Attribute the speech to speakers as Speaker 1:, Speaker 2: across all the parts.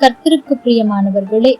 Speaker 1: கர்த்தருக்கு பிரியமானவர்களே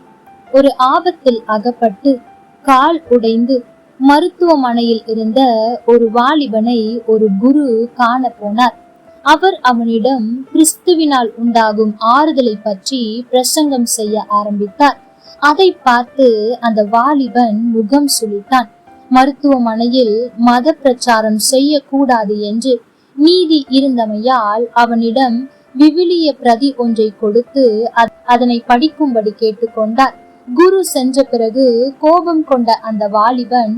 Speaker 1: ஒரு ஆபத்தில் அகப்பட்டு கால் உடைந்து மருத்துவமனையில் இருந்த ஒரு வாலிபனை ஒரு குரு காண போனார். அவர் அவனிடம் கிறிஸ்துவினால் உண்டாகும் ஆறுதலை பற்றி பிரசங்கம் செய்ய ஆரம்பித்தார். அதை பார்த்து அந்த வாலிபன் முகம் சுழித்தான் மருத்துவமனையில் மத பிரச்சாரம் செய்யக்கூடாது என்று நீதி இருந்தமையால் அவனிடம் விவிலிய பிரதி ஒன்றை கொடுத்து அத்- அதனை படிக்கும்படி கேட்டுக்கொண்டார். குரு சென்ற பிறகு கோபம் கொண்ட அந்த வாலிபன்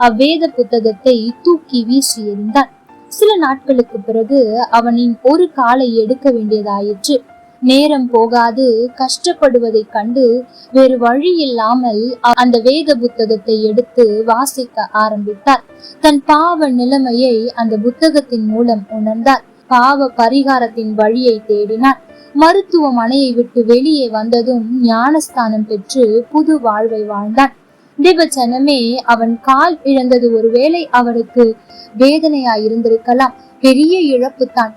Speaker 1: அவ்வேத புத்தகத்தை தூக்கி வீசி எறிந்தான். சில நாட்களுக்கு பிறகு அவனின் ஒரு காலை எடுக்க வேண்டியதாயிற்று. நேரம் போகாது கஷ்டப்படுவதைக் கண்டு வேறு வழி இல்லாமல் அந்த வேத புத்தகத்தை எடுத்து வாசிக்க ஆரம்பித்தார். தன் பாவ நிலைமையை அந்த புத்தகத்தின் மூலம் உணர்ந்தார். பாவ பரிகாரத்தின் வழியை தேடினார். மருத்துவமனையை விட்டு வெளியே வந்ததும் ஞானஸ்தானம் பெற்று புது வாழ்வை வாழ்ந்தான். தேவச்சனமே அவன் கால் இழந்தது ஒருவேளை அவருக்கு வேதனையாய் இருந்திருக்கலாம் பெரிய இழப்பு தான்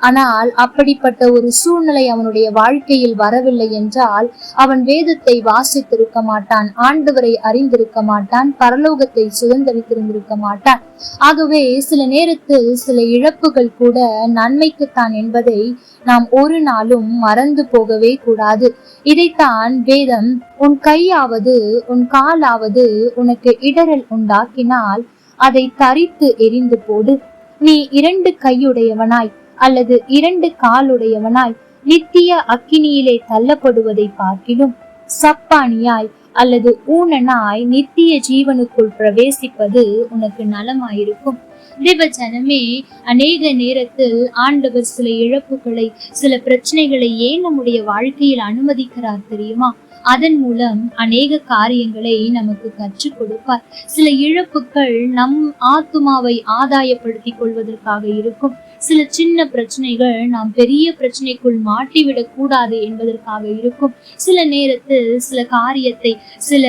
Speaker 1: ஆனால் அப்படிப்பட்ட ஒரு சூழ்நிலை அவனுடைய வாழ்க்கையில் வரவில்லை என்றால் அவன் வேதத்தை வாசித்திருக்க மாட்டான் ஆண்டவரை அறிந்திருக்க மாட்டான் பரலோகத்தை சுதந்திரித்திருந்திருக்க மாட்டான். ஆகவே சில நேரத்தில் சில இழப்புகள் கூட நன்மைக்குத்தான் என்பதை நாம் ஒரு நாளும் மறந்து போகவே கூடாது. இதைத்தான் வேதம் உன் கையாவது உன் காலாவது உனக்கு இடரல் உண்டாக்கினால் அதை தரித்து எரிந்து போடு. நீ இரண்டு கையுடையவனாய். அல்லது இரண்டு காலுடையவனாய் நித்திய அக்கினியிலே தள்ளப்படுவதை பார்க்கிலும் சப்பானியாய் அல்லது ஊனனாய் நித்திய ஜீவனுக்குள் பிரவேசிப்பது உனக்கு நலமாயிருக்கும். தேவ ஜனமே அநேக நேரத்தில் ஆண்டவர் சில இழப்புகளை சில பிரச்சனைகளை ஏன் நம்முடைய வாழ்க்கையில் அனுமதிக்கிறார் தெரியுமா? அதன் மூலம் அநேக காரியங்களை நமக்கு கற்றுக் கொடுப்பார். சில இழப்புகள் நம் ஆத்துமாவை ஆதாயப்படுத்திக் கொள்வதற்காக இருக்கும். சில சின்ன பிரச்சனைகள் நாம் பெரிய பிரச்சனைக்குள் மாட்டிவிடக் கூடாது என்பதற்காக இருக்கும். சில நேரத்தில் சில காரியத்தை சில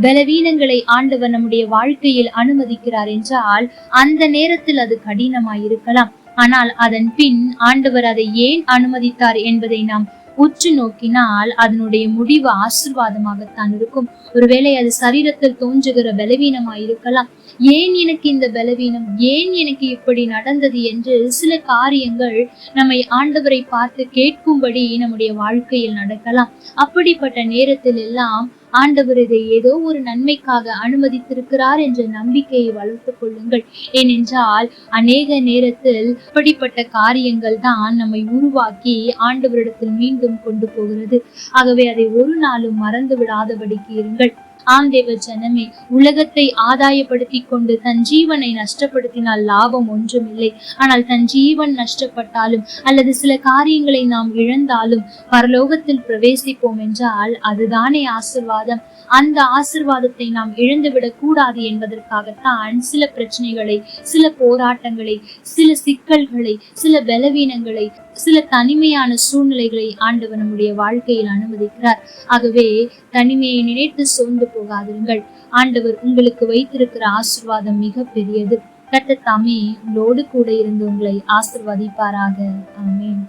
Speaker 1: பலவீனங்களை ஆண்டவர் நம்முடைய வாழ்க்கையில் அனுமதிக்கிறார் என்றால் அந்த நேரத்தில் அது கடினமாயிருக்கலாம். ஆனால் அதன் பின் ஆண்டவர் அதை ஏன் அனுமதித்தார் என்பதை நாம் உற்று நோக்கினால் அதனுடைய முடிவு ஆசிர்வாதமாகத்தான் இருக்கும். ஒருவேளை அது சரீரத்தில் தோன்றுகிற பலவீனமாய் இருக்கலாம். ஏன் எனக்கு இந்த பலவீனம்? ஏன் எனக்கு இப்படி நடந்தது என்று சில காரியங்கள் நம்மை ஆண்டவரை பார்த்து கேட்கும்படி நம்முடைய வாழ்க்கையில் நடக்கலாம். அப்படிப்பட்ட நேரத்தில் எல்லாம் ஆண்டவர் இதை ஏதோ ஒரு நன்மைக்காக அனுமதித்திருக்கிறார் என்ற நம்பிக்கையை வளர்த்துக் கொள்ளுங்கள். ஏனென்றால் அநேக நேரத்தில் இப்படிப்பட்ட காரியங்கள் தான் நம்மை உருவாக்கி ஆண்டவரிடத்தில் மீண்டும் கொண்டு போகிறது. ஆகவே அதை ஒரு நாளும் மறந்து விடாதபடிக்கு இருங்கள். ஆம் தேவ ஜனமே உலகத்தை ஆதாயப்படுத்தி கொண்டு தன் ஜீவனை நஷ்டப்படுத்தினால் லாபம் ஒன்றுமில்லை ஆனால் தன் ஜீவன் நஷ்டப்பட்டாலும் அல்லது சில காரியங்களை நாம் இழந்தாலும் பரலோகத்தில் பிரவேசிப்போம் என்றால் அதுதானே ஆசிர்வாதம். அந்த ஆசிர்வாதத்தை நாம் இழந்துவிடக் கூடாது என்பதற்காகத்தான் சில பிரச்சனைகளை சில போராட்டங்களை சில சிக்கல்களை சில பலவீனங்களை சில தனிமையான சூழ்நிலைகளை ஆண்டவர் நம்முடைய வாழ்க்கையில் அனுமதிக்கிறார். ஆகவே தனிமையை நினைத்து சோர்ந்து போகாதிருங்கள். ஆண்டவர் உங்களுக்கு வைத்திருக்கிற ஆசிர்வாதம் மிக பெரியது கட்ட தாமே உங்களோடு கூட இருந்து உங்களை ஆசிர்வதிப்பாராக. ஆமென்.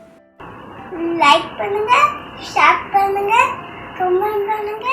Speaker 2: லைக் பண்ணுங்க ஷேர் பண்ணுங்க கமெண்ட் பண்ணுங்க.